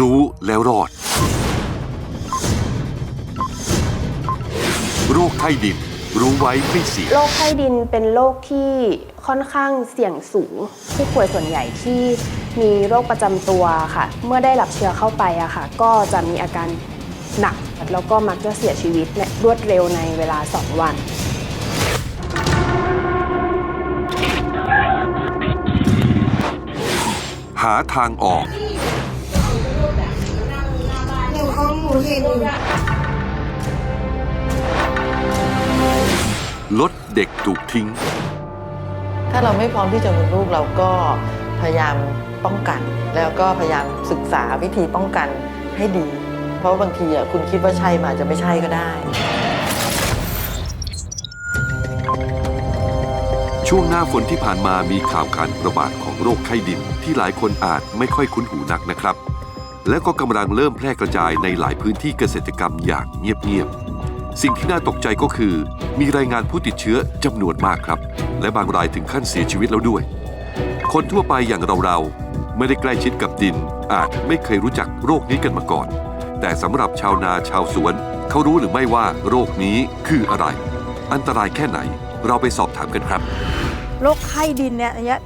รู้แล้วรอด โรคไข้ดิน รู้ไว้ไม่เสีย โรคไข้ดินเป็นโรคที่ค่อนข้างเสี่ยงสูง ผู้ป่วยส่วนใหญ่ที่มีโรคประจำตัวค่ะ เมื่อได้รับเชื้อเข้าไปอะค่ะ ก็จะมีอาการหนัก แล้วก็มักจะเสียชีวิตและรวดเร็วในเวลา 2 วัน หาทางออก ลดเด็กถูกทิ้ง ถ้าเราไม่พร้อมที่จะมีลูกเราก็พยายามป้องกัน แล้วก็พยายามศึกษาวิธีป้องกันให้ดี เพราะบางทีอะคุณคิดว่าใช่มันอาจจะไม่ใช่ก็ได้ ช่วงหน้าฝนที่ผ่านมามีข่าวการระบาดของโรคไข้ดินที่หลายคนอาจไม่ค่อยคุ้นหูนักนะครับ และก็กำลังเริ่มแพร่กระจายในหลายพื้นที่เกษตรกรรมอย่างเงียบๆ สิ่งที่น่าตกใจก็คือ มีรายงานผู้ติดเชื้อจำนวนมากครับ และบางรายถึงขั้นเสียชีวิตแล้วด้วย คนทั่วไปอย่างเราๆ ไม่ได้ใกล้ชิดกับดิน อาจไม่เคยรู้จักโรคนี้กันมาก่อน แต่สำหรับชาวนาชาวสวน เขารู้หรือไม่ว่าโรคนี้คืออะไร อันตรายแค่ไหน เราไปสอบถามกันครับโรคไข้ดินเนี่ยอันเนี้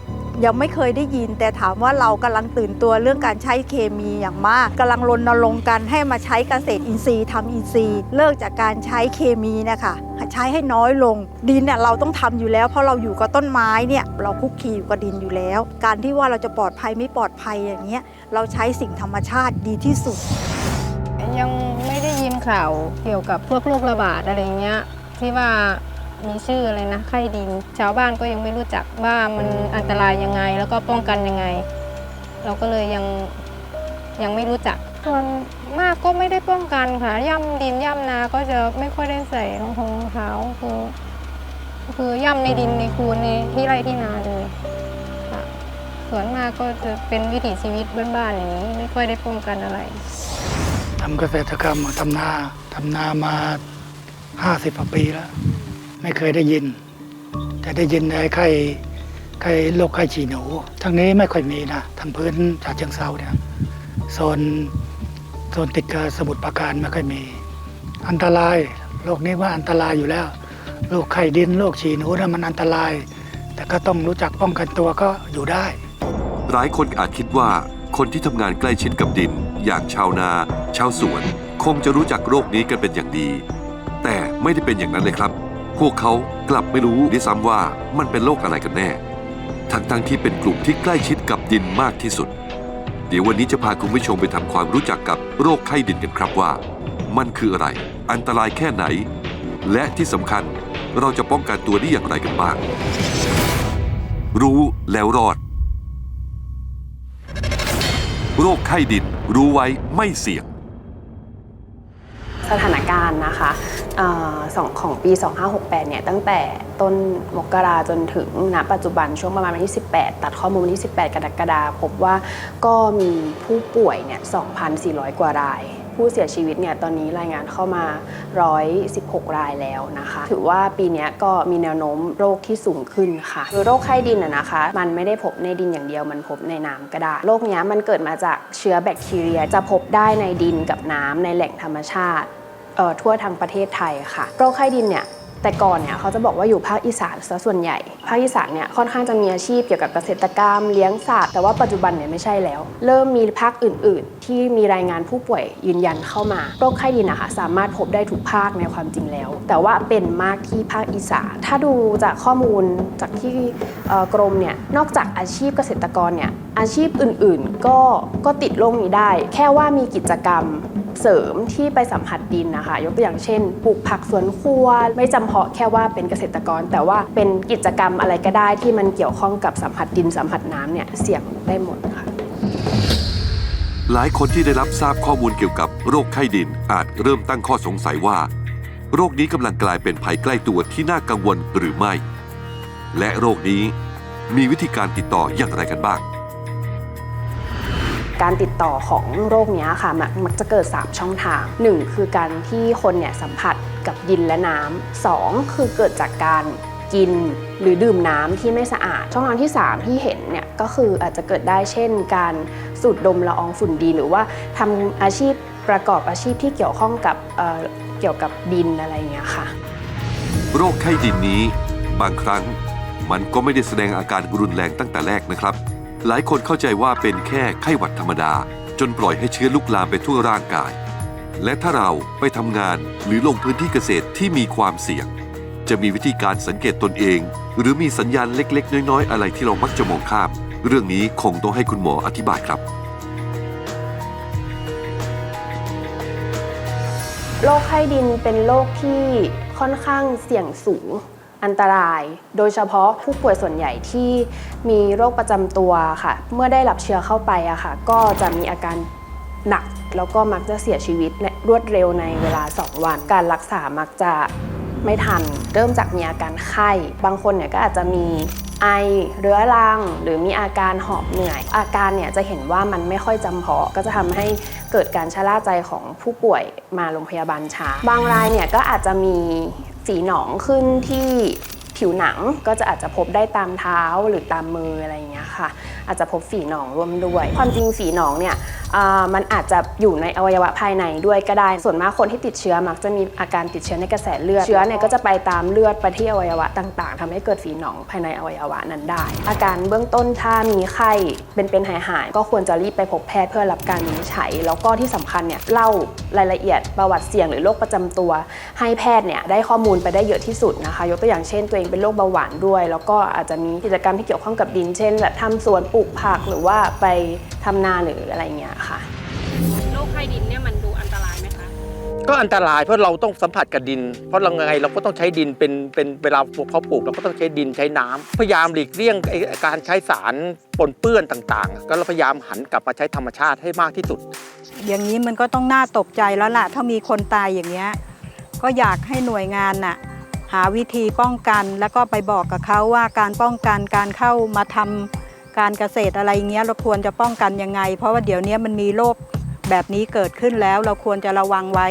ยังไม่เคยได้ยิน แต่ถามว่าเรากำลังตื่นตัวเรื่องการใช้เคมีอย่างมากกำลังรณรงค์กันให้มาใช้เกษตรอินทรีย์ทำอินทรีย์ เลิกจากการใช้เคมีนะคะใช้ให้น้อยลง ดินเนี่ยเราต้องทำอยู่แล้ว เพราะเราอยู่กับต้นไม้เนี่ยเราคุกคีอยู่กับดินอยู่แล้ว การที่ว่าเราจะปลอดภัยไม่ปลอดภัยอย่างเงี้ยเราใช้สิ่งธรรมชาติดีที่สุด ยังไม่ได้ยินข่าวเกี่ยวกับพวกโรคระบาดอะไรเงี้ยที่ว่า มีชื่ออะไรนะไข้ดิน ชาวบ้านก็ยังไม่รู้จักว่ามันอันตรายยังไง แล้วก็ป้องกันยังไง เราก็เลยยังยังไม่รู้จักส่วนมากก็ไม่ได้ป้องกันค่ะ ย่ำดินย่ำนาก็จะไม่ค่อยได้ใส่รองเท้ารองเท้าคือคือย่ำในดินในคูนในที่ไร่ที่นาเลยค่ะส่วนมากก็จะเป็นวิถีชีวิตบ้านๆอย่างนี้ ไม่ค่อยได้ป้องกันอะไรทำเกษตรกรรมทำนาทำนามาห้าสิบกว่าปีแล้ว ไม่เคยได้ยิน แต่ได้ยินในไข้ไข้โรคไข้ฉี่หนูทางนี้ไม่ค่อยมีนะทางพื้นฉะเชิงเซาเนี่ยโซนโซนติดกับสมุทรปราการไม่ค่อยมี อันตรายโรคนี้ว่าอันตรายอยู่แล้วโรคไข้ดินโรคฉี่หนูนะมันอันตราย แต่ก็ต้องรู้จักป้องกันตัวก็อยู่ได้ หลายคนอาจคิดว่าคนที่ทำงานใกล้ชิดกับดิน อย่างชาวนา ชาวสวน คงจะรู้จักโรคนี้กันเป็นอย่างดี แต่ไม่ได้เป็นอย่างนั้นเลยครับ พวกเขากลับไม่รู้ด้วยซ้ำว่ามันเป็นโรคอะไรกันแน่ ทั้งๆที่เป็นกลุ่มที่ใกล้ชิดกับดินมากที่สุด เดี๋ยววันนี้จะพาคุณผู้ชมไปทำความรู้จักกับโรคไข้ดินกันครับว่า มันคืออะไร อันตรายแค่ไหน และที่สำคัญเราจะป้องกันตัวได้อย่างไรกันบ้าง รู้แล้วรอด โรคไข้ดินรู้ไว้ไม่เสี่ยง สถานการณ์นะคะสองของปี 2568 เนี่ยตั้งแต่ต้นมกราจนถึงณปัจจุบันช่วงประมาณวันที่ 18 ตัดข้อมูลวันที่ 18 กรกฎาคมพบว่าก็มีผู้ป่วยเนี่ย 2,400 กว่าราย ผู้เสียชีวิตเนี่ยตอนนี้รายงานเข้ามา 116 รายแล้วนะคะ ถือว่าปีนี้ก็มีแนวโน้มโรคที่สูงขึ้นค่ะคือโรคไข้ดินอะนะคะ มันไม่ได้พบในดินอย่างเดียวมันพบในน้ำก็ได้โรคเนี้ยมันเกิดมาจากเชื้อแบคทีเรียจะพบได้ในดินกับน้ำในแหล่งธรรมชาติ ทั่วทั้งประเทศไทยค่ะโรคไข้ดินเนี่ยแต่ก่อนเนี่ยเขาจะบอกว่าอยู่ภาคอีสานซะส่วนใหญ่ ภาคอีสานเนี่ยค่อนข้างจะมีอาชีพเกี่ยวกับเกษตรกรรมเลี้ยงสัตว์แต่ว่าปัจจุบันเนี่ยไม่ใช่แล้ว เริ่มมีภาคอื่น ๆ ที่มีรายงานผู้ป่วยยืนยันเข้ามาโรคไข้ดินนะคะสามารถพบได้ทุกภาคในความจริงแล้ว แต่ว่าเป็นมากที่ภาคอีสานถ้าดูจากข้อมูลจากที่กรมเนี่ยนอกจากอาชีพเกษตรกรเนี่ยอาชีพอื่น ๆ ก็ก็ติดโรคนี้ได้ แค่ว่ามีกิจกรรม เสริมที่ไปสัมผัสดินนะคะ ยกตัวอย่างเช่นปลูกผักสวนครัว ไม่จำเพาะแค่ว่าเป็นเกษตรกร แต่ว่าเป็นกิจกรรมอะไรก็ได้ที่มันเกี่ยวข้องกับสัมผัสดินสัมผัสน้ำเนี่ยเสี่ยงได้หมดค่ะหลายคนที่ได้รับทราบข้อมูลเกี่ยวกับโรคไข้ดินอาจเริ่มตั้งข้อสงสัยว่า โรคนี้กำลังกลายเป็นภัยใกล้ตัวที่น่ากังวลหรือไม่ และโรคนี้มีวิธีการติดต่ออย่างไรกันบ้าง การติดต่อของโรคนี้ค่ะมักจะเกิด 3 ช่องทาง 1 คือการที่คนเนี่ยสัมผัสกับดินและน้ำสองคือเกิดจากการกินหรือดื่มน้ำที่ไม่สะอาด ช่องทางที่ 3 ที่เห็นเนี่ยก็คืออาจจะเกิดได้เช่น การสูดดมละอองฝุ่นดินหรือว่าทำอาชีพประกอบอาชีพที่เกี่ยวข้องกับเเกี่ยวกับดินอะไรอย่างเงี้ยค่ะ โรคไข้ดินนี้ บางครั้งมันก็ไม่ได้แสดงอาการรุนแรงตั้งแต่แรกนะครับ หลายคนเข้าใจว่าเป็นแค่ไข้หวัดธรรมดา จนปล่อยให้เชื้อลุกลามไปทั่วร่างกาย และถ้าเราไปทำงานหรือลงพื้นที่เกษตรที่มีความเสี่ยง จะมีวิธีการสังเกตตนเอง หรือมีสัญญาณเล็ก ๆ น้อย ๆ อะไรที่เรามักจะมองข้าม เรื่องนี้คงต้องให้คุณหมออธิบายครับโรคไข้ดินเป็นโรคที่ค่อนข้างเสี่ยงสูง อันตราย โดยเฉพาะผู้ป่วยส่วนใหญ่ที่มีโรคประจำตัวค่ะ เมื่อได้รับเชื้อเข้าไปอะค่ะ ก็จะมีอาการหนักแล้วก็มักจะเสียชีวิตในรวดเร็วในเวลา 2 วัน การรักษามักจะไม่ทัน เริ่มจากมีอาการไข้ บางคนเนี่ยก็อาจจะมีไอเรื้อรัง หรือมีอาการหอบเหนื่อย อาการเนี่ยจะเห็นว่ามันไม่ค่อยจำเพาะ ก็จะทำให้เกิดการชะล่าใจของผู้ป่วยมาโรงพยาบาลช้า บางรายเนี่ยก็อาจจะมี สีหนองขึ้นที่ ผิวหนังก็จะอาจจะพบได้ตามเท้าหรือตามมืออะไรอย่างเงี้ยค่ะ อาจจะพบฝีหนองร่วมด้วย ความจริงฝีหนองเนี่ยมันอาจจะอยู่ในอวัยวะภายในด้วยก็ได้ ส่วนมากคนที่ติดเชื้อมักจะมีอาการติดเชื้อในกระแสเลือด เชื้อเนี่ยก็จะไปตามเลือดไปที่อวัยวะต่างๆทำให้เกิดฝีหนองภายในอวัยวะนั้นได้ อาการเบื้องต้นถ้ามีไข้เป็นเป็นหายหายๆก็ควรจะรีบไปพบแพทย์เพื่อรับการวินิจฉัย แล้วก็ที่สำคัญเนี่ยเล่ารายละเอียดประวัติเสี่ยงหรือโรคประจำตัว ให้แพทย์เนี่ยได้ข้อมูลไปได้เยอะที่สุดนะคะ ยกตัวอย่างเช่นตัวเองเป็นโรคเบาหวานด้วย แล้วก็อาจจะมีกิจกรรมที่เกี่ยวข้องกับดิน เช่นแบบทำสวนปลูกผักหรือว่าไปทำนาหรืออะไรเงี้ยค่ะ โรคไข้ดินเนี่ยมันดูอันตรายไหมคะ ก็อันตรายเพราะเราต้องสัมผัสกับดิน เพราะเราไงเราก็ต้องใช้ดินเป็นเป็นเวลาเพาะปลูกเราก็ต้องใช้ดินใช้น้ำพยายามหลีกเลี่ยงไอ้การใช้สารปนเปื้อนต่างๆ ก็เราพยายามหันกลับมาใช้ธรรมชาติให้มากที่สุด อย่างนี้มันก็ต้องน่าตกใจแล้วล่ะ ถ้ามีคนตายอย่างเงี้ย ก็อยากให้หน่วยงานน่ะ หาวิธีป้องกันแล้วก็ไปบอกกับเขาว่าการป้องกันการเข้ามาทำการเกษตรอะไรเงี้ยเราควรจะป้องกันยังไง เพราะว่าเดี๋ยวนี้มันมีโรคแบบนี้เกิดขึ้นแล้วเราควรจะระวังไว้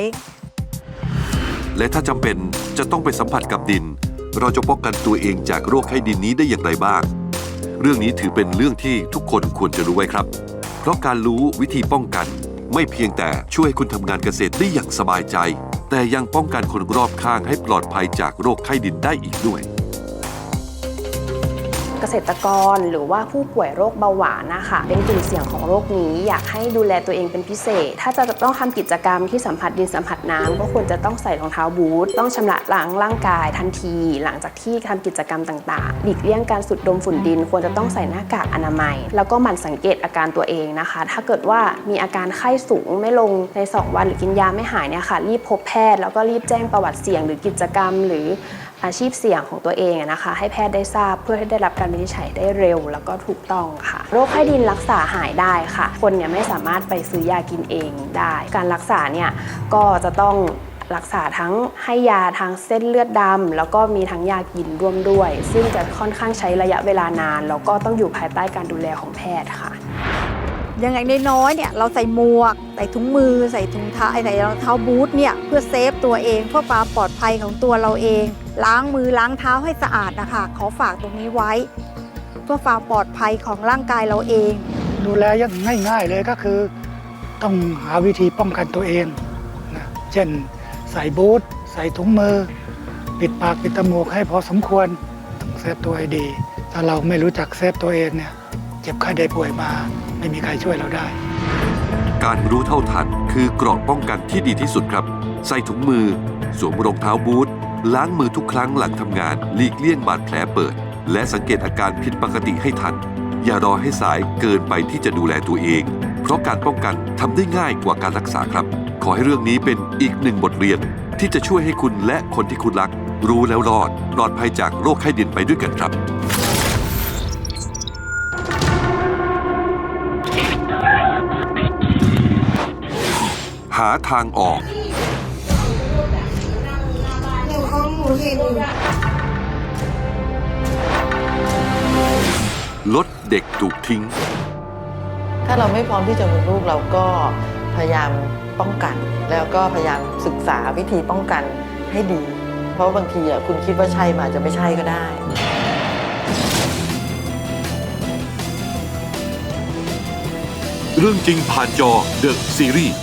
และถ้าจำเป็นจะต้องไปสัมผัสกับดิน เราจะป้องกันตัวเองจากโรคไข้ดินนี้ได้อย่างไรบ้าง เรื่องนี้ถือเป็นเรื่องที่ทุกคนควรจะรู้ไว้ครับ เพราะการรู้วิธีป้องกัน ไม่เพียงแต่ช่วยคุณทำงานเกษตรได้อย่างสบายใจ แต่ยังป้องกันคนรอบข้างให้ปลอดภัยจากโรคไข้ดินได้อีกด้วย เกษตรกรหรือว่าผู้ป่วยโรคเบาหวานนะคะเป็นกลุ่มเสี่ยงของโรคนี้ อยากให้ดูแลตัวเองเป็นพิเศษ ถ้าจะต้องทำกิจกรรมที่สัมผัสดินสัมผัสน้ำก็ควรจะต้องใส่รองเท้าบูทต้องชำระล้างร่างกายทันที หลังจากที่ทำกิจกรรมต่างๆหลีกเลี่ยงการสูดดมฝุ่นดิน ควรจะต้องใส่หน้ากากอนามัย แล้วก็หมั่นสังเกตอาการตัวเองนะคะ ถ้าเกิดว่ามีอาการไข้สูงไม่ลงใน 2 วันหรือกินยาไม่หายเนี่ยค่ะรีบพบแพทย์แล้วก็รีบแจ้งประวัติเสี่ยงหรือกิจกรรม หรือ อาชีพเสี่ยงของตัวเองนะคะ ให้แพทย์ได้ทราบเพื่อให้ได้รับการวินิจฉัยได้เร็ว แล้วก็ถูกต้องค่ะ โรคไข้ดินรักษาหายได้ค่ะ คนเนี่ยไม่สามารถไปซื้อยากินเองได้ การรักษาเนี่ยก็จะต้องรักษาทั้งให้ยาทางเส้นเลือดดำแล้วก็มีทั้งยากินร่วมด้วย ซึ่งจะค่อนข้างใช้ระยะเวลานาน แล้วก็ต้องอยู่ภายใต้การดูแลของแพทย์ค่ะ อย่างน้อยๆเนี่ยเราใส่หมวก ใส่ถุงมือ ใส่ถุงเท้าใส่รองเท้าบูทเนี่ยเพื่อเซฟตัวเองเพื่อความปลอดภัยของตัวเราเอง ล้างมือล้างเท้าให้สะอาดนะคะขอฝากตรงนี้ไว้ เพื่อความปลอดภัยของร่างกายเราเอง ดูแลอยังง่ายๆเลยก็คือ ต้องหาวิธีป้องกันตัวเองนะเช่น ใส่บูทใส่ถุงมือ ปิดปากปิดจมูกให้พอสมควรต้องเซฟตัวให้ดี ถ้าเราไม่รู้จักเซฟตัวเองเนี่ยเจ็บไข้ได้ป่วยมา ไม่มีใครช่วยเราได้ การรู้เท่าทันคือเกราะป้องกันที่ดีที่สุดครับ ใส่ถุงมือ สวมรองเท้าบูทล้างมือทุกครั้งหลังทำงานหลีกเลี่ยงบาดแผลเปิด และสังเกตอาการผิดปกติให้ทัน อย่ารอให้สายเกินไปที่จะดูแลตัวเอง เพราะการป้องกันทำได้ง่ายกว่าการรักษาครับ ขอให้เรื่องนี้เป็นอีกหนึ่งบทเรียน ที่จะช่วยให้คุณและคนที่คุณรัก รู้แล้วรอดปลอดภัยจากโรคไข้ดินไปด้วยกันครับาทางออก ลดเด็กถูกทิ้ง ถ้าเราไม่พร้อมที่จะมีลูกเราก็พยายามป้องกัน แล้วก็พยายามศึกษาวิธีป้องกันให้ดี เพราะบางทีอะคุณคิดว่าใช่มาจจะไม่ใช่ก็ได้ เรื่องจริงผ่านจอ The Series